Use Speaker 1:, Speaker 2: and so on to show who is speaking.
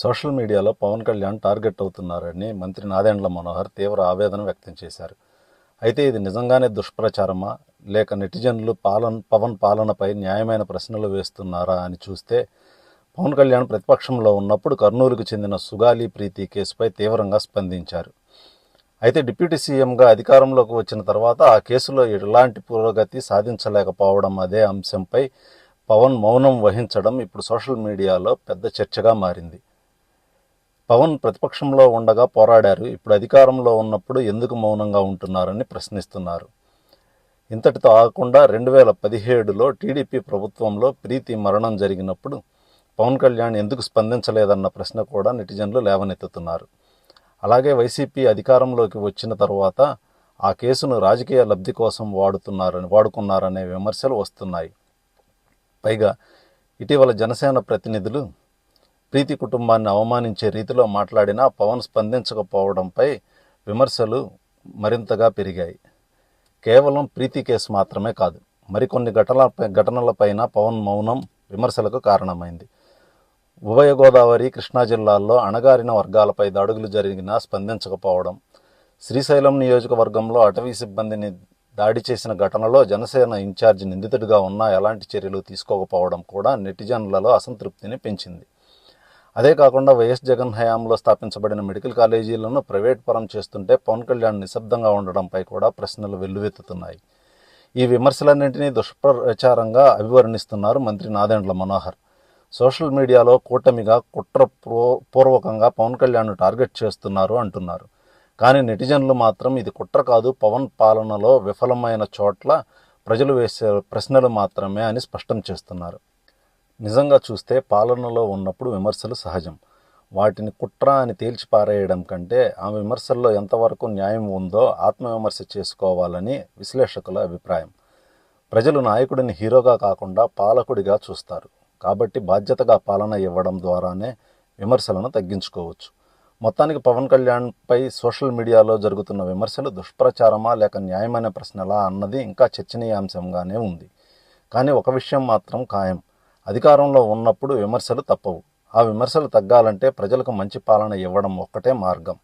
Speaker 1: Social మీడియాలో Pawan Kalyan target అవుతున్నారని మంత్రి నాదెండ్ల మనోహర్ తీవ్ర ఆవేదన వ్యక్తం చేశారు. అయితే ఇది నిజంగానే దుష్ప్రచారమా? లేక నెటిజన్లు పాలన పవన్ పాలనపై న్యాయమైన ప్రశ్నలు వేస్తున్నారా అని చూస్తే పవన్ కళ్యాణ్ ప్రతిపక్షంలో ఉన్నప్పుడు కర్నూలుకు చెందిన సుగాలి ప్రీతి కేసుపై తీవ్రంగా స్పందించారు. అయితే డిప్యూటీ సీఎంగా అధికారంలోకి వచ్చిన తర్వాత ఆ కేసులో ఎలాంటి పురోగతి సాధించలేకపోవడం అదే అంశంపై పవన్ మౌనం వహించడం ఇప్పుడు సోషల్ మీడియాలో పెద్ద చర్చగా మారింది. పవన్ ప్రతిపక్షంలో ఉండగా పోరాడారు. ఇప్పుడు అధికారంలో ఉన్నప్పుడు ఎందుకు మౌనంగా ఉంటున్నారని ప్రశ్నిస్తున్నారు. ఇంతటితో ఆగకుండా రెండు వేల పదిహేడులో టీడీపీ ప్రభుత్వంలో ప్రీతి మరణం జరిగినప్పుడు పవన్ కళ్యాణ్ ఎందుకు స్పందించలేదన్న ప్రశ్న కూడా నెటిజన్లు లేవనెత్తుతున్నారు. అలాగే వైసీపీ అధికారంలోకి వచ్చిన తర్వాత ఆ కేసును రాజకీయ లబ్ధి కోసం వాడుతున్నారని వాడుకున్నారనే విమర్శలు వస్తున్నాయి. పైగా ఇటీవల జనసేన ప్రతినిధులు ప్రీతి కుటుంబాన్ని అవమానించే రీతిలో మాట్లాడినా పవన్ స్పందించకపోవడంపై విమర్శలు మరింతగా పెరిగాయి. కేవలం ప్రీతి కేసు మాత్రమే కాదు మరికొన్ని ఘటనలపై ఘటనలపైన పవన్ మౌనం విమర్శలకు కారణమైంది. ఉభయ గోదావరి కృష్ణా జిల్లాల్లో అణగారిన వర్గాలపై దాడులు జరిగినా స్పందించకపోవడం శ్రీశైలం నియోజకవర్గంలో అటవీ సిబ్బందిని దాడి చేసిన ఘటనలో జనసేన ఇన్ఛార్జ్ నిందితుడిగా ఉన్నా ఎలాంటి చర్యలు తీసుకోకపోవడం కూడా నెటిజన్లలో అసంతృప్తిని పెంచింది. అదే కాకుండా వైఎస్ జగన్ హయాంలో స్థాపించబడిన మెడికల్ కాలేజీలను ప్రైవేట్ పరం చేస్తుంటే పవన్ కళ్యాణ్ నిశ్శబ్దంగా ఉండడంపై కూడా ప్రశ్నలు వెల్లువెత్తుతున్నాయి. ఈ విమర్శలన్నింటినీ దుష్ప్రచారంగా అభివర్ణిస్తున్నారు మంత్రి నాదెండ్ల మనోహర్. సోషల్ మీడియాలో కూటమిగా కుట్ర పూర్వకంగా పవన్ కళ్యాణ్ టార్గెట్ చేస్తున్నారు అంటున్నారు. కానీ నెటిజన్లు మాత్రం ఇది కుట్ర కాదు పవన్ పాలనలో విఫలమైన చోట్ల ప్రజలు వేసే ప్రశ్నలు మాత్రమే అని స్పష్టం చేస్తున్నారు. నిజంగా చూస్తే పాలనలో ఉన్నప్పుడు విమర్శలు సహజం. వాటిని కుట్ర అని తేల్చిపారేయడం కంటే ఆ విమర్శల్లో ఎంతవరకు న్యాయం ఉందో ఆత్మవిమర్శ చేసుకోవాలని విశ్లేషకుల అభిప్రాయం. ప్రజలు నాయకుడిని హీరోగా కాకుండా పాలకుడిగా చూస్తారు. కాబట్టి బాధ్యతగా పాలన ఇవ్వడం ద్వారానే విమర్శలను తగ్గించుకోవచ్చు. మొత్తానికి పవన్ కళ్యాణ్పై సోషల్ మీడియాలో జరుగుతున్న విమర్శలు దుష్ప్రచారమా లేక న్యాయమైన ప్రశ్నలా అన్నది ఇంకా చర్చనీయాంశంగానే ఉంది. కానీ ఒక విషయం మాత్రం ఖాయం. అధికారంలో ఉన్నప్పుడు విమర్శలు తప్పవు. ఆ విమర్శలు తగ్గాలంటే ప్రజలకు మంచి పాలన ఇవ్వడం ఒక్కటే మార్గం.